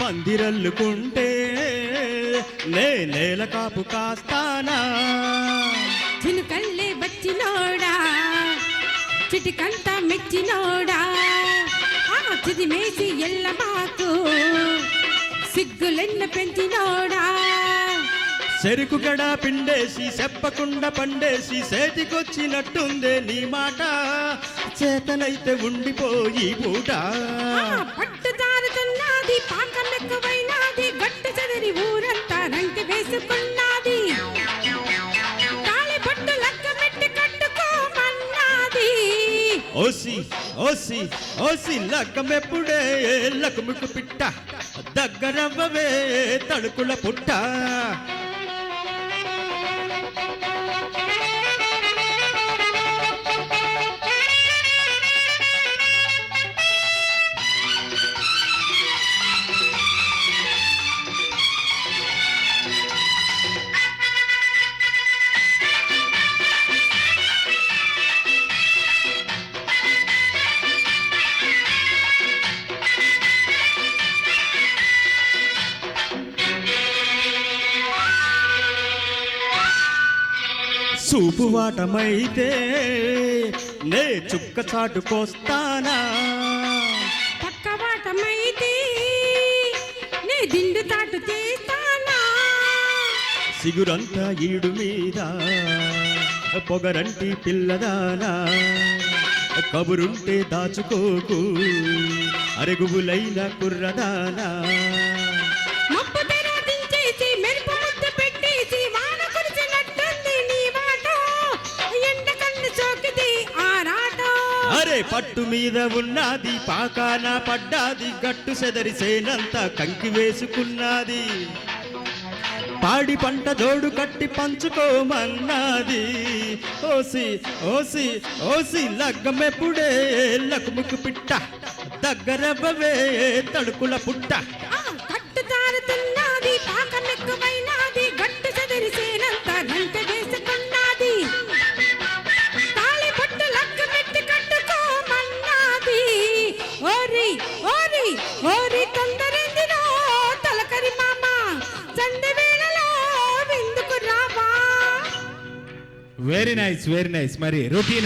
పందిరల్లుకుంటే నే నేల కాపు కాస్తానా? చినుకల్లే బచ్చినోడా? చిటికంత మెచ్చినోడా? ఆ చిదిమేసి ఎల్ల మాకు సిగ్గులెన్న పెంచినోడా? చెరుకు గడ పిండేసి చెప్పకుండా పండేసి చేతికొచ్చినట్టుందే నీ మాట. చేతనైతే ఉండిపోయి పూట. ఆ ఓసి ఓసి ఓసి లకమెప్పుడే లకుముకు పిట్ట దగ్గరవ్వవే తడుకుల పుట్ట. సూపు వాటమైతే నే చుక్క చాటుకొస్తానా? పక్కవాటమైతే నే దిండు తాటు చేస్తానా సిగురంతా ఈడు మీద పొగరంటి పిల్లదానా? కబురుంటే దాచుకోకు అరుగుబులైన కుర్రదానా? మెరుపు పట్టు మీద ఉన్నది పాకాన పడ్డాది గట్టు సెదరి సేనంతా కంకి వేసుకున్నది. పాడి పంట జోడు కట్టి పంచుకోమన్నది. ఓసి ఓసి ఓసి లగ్గమెప్పుడే లకుముకు పిట్ట దగ్గరవ్వవే తడుకుల పుట్ట. ఓరి ఓరి ఓరి తొందరెందిరో తలకరి మామ చండి వేళలో విందుకు రావా. వెరీ నైస్ వెరీ నైస్ మరి రొటీన్